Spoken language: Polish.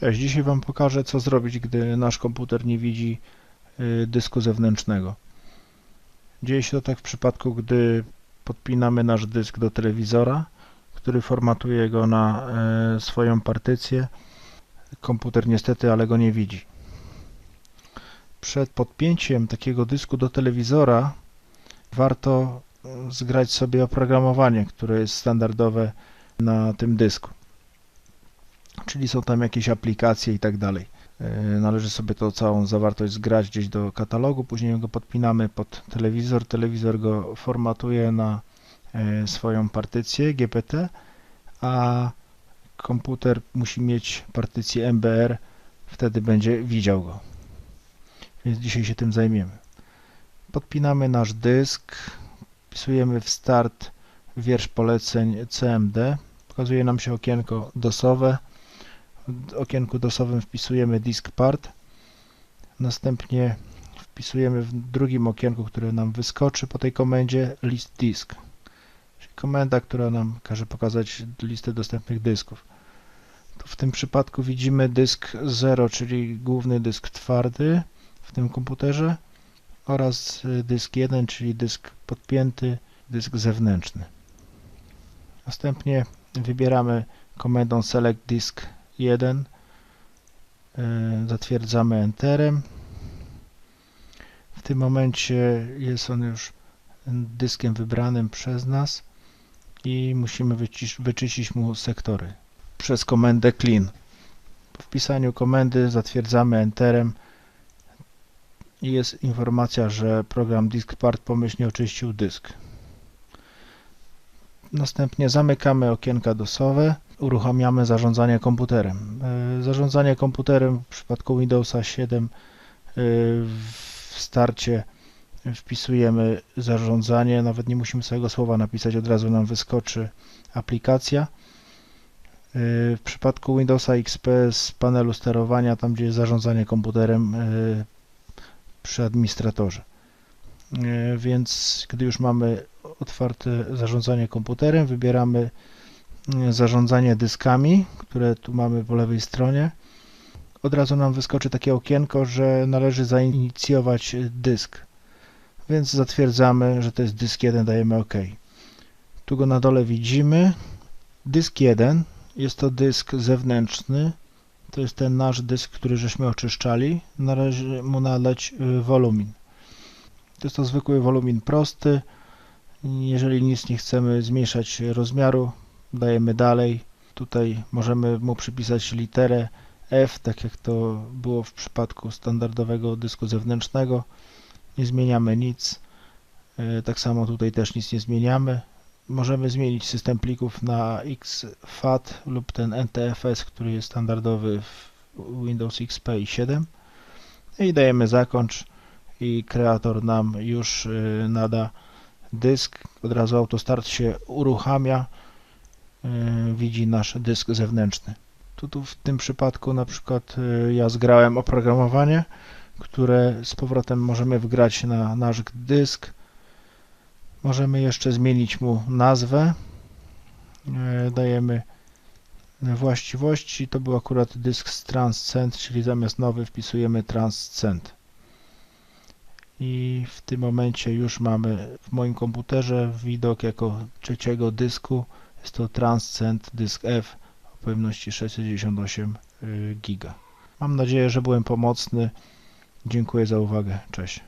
Cześć, dzisiaj Wam pokażę co zrobić, gdy nasz komputer nie widzi y, dysku zewnętrznego. Dzieje się to tak w przypadku, gdy podpinamy nasz dysk do telewizora, który formatuje go na e, swoją partycję. Komputer niestety, ale go nie widzi. Przed podpięciem takiego dysku do telewizora warto e, zgrać sobie oprogramowanie, które jest standardowe na tym dysku czyli są tam jakieś aplikacje i tak dalej. E, Należy sobie tą całą zawartość zgrać gdzieś do katalogu, później go podpinamy pod telewizor, telewizor go formatuje na e, swoją partycję GPT, a komputer musi mieć partycję MBR, wtedy będzie widział go. Więc dzisiaj się tym zajmiemy. Podpinamy nasz dysk, wpisujemy w start wiersz poleceń CMD, pokazuje nam się okienko DOSowe, okienku DOSowym wpisujemy disk part. Następnie wpisujemy w drugim okienku, które nam wyskoczy po tej komendzie list disk. Czyli komenda, która nam każe pokazać listę dostępnych dysków. Tu w tym przypadku widzimy dysk 0, czyli główny dysk twardy w tym komputerze oraz dysk 1, czyli dysk podpięty, dysk zewnętrzny. Następnie wybieramy komendą select disk 1 zatwierdzamy Enterem. W tym momencie jest on już dyskiem wybranym przez nas i musimy wyczyścić mu sektory przez komendę clean. Po wpisaniu komendy zatwierdzamy Enterem. I jest informacja, że program DiskPart pomyślnie oczyścił dysk. Następnie zamykamy okienka DOSowe uruchamiamy zarządzanie komputerem. E, Zarządzanie komputerem w przypadku Windowsa 7 e, w starcie wpisujemy zarządzanie, nawet nie musimy całego słowa napisać, od razu nam wyskoczy aplikacja. E, W przypadku Windowsa XP z panelu sterowania, tam gdzie jest zarządzanie komputerem przy administratorze. Więc gdy już mamy otwarte zarządzanie komputerem, wybieramy zarządzanie dyskami, które tu mamy po lewej stronie. Od razu nam wyskoczy takie okienko, że należy zainicjować dysk. Więc zatwierdzamy, że to jest dysk 1, dajemy OK. Tu go na dole widzimy. Dysk 1 jest to dysk zewnętrzny. To jest ten nasz dysk, który żeśmy oczyszczali. Należy mu nadać wolumin. To jest to zwykły wolumin prosty. Jeżeli nic nie chcemy zmniejszać rozmiaru, dajemy dalej. Tutaj możemy mu przypisać literę F, tak jak to było w przypadku standardowego dysku zewnętrznego. Nie zmieniamy nic. E, tak samo tutaj też nic nie zmieniamy. Możemy zmienić system plików na XFAT lub ten NTFS, który jest standardowy w Windows XP i 7. I dajemy zakończ i kreator nam już e, nada dysk. Od razu autostart się uruchamia. E, widzi nasz dysk zewnętrzny. Tu, tu w tym przypadku na przykład e, ja zgrałem oprogramowanie, które z powrotem możemy wgrać na nasz dysk. Możemy jeszcze zmienić mu nazwę. E, dajemy właściwości. To był akurat dysk z Transcend, czyli zamiast nowy wpisujemy Transcend. I w tym momencie już mamy w moim komputerze widok jako trzeciego dysku jest to Transcend Disk F o pojemności 698 GB. Mam nadzieję, że byłem pomocny. Dziękuję za uwagę. Cześć.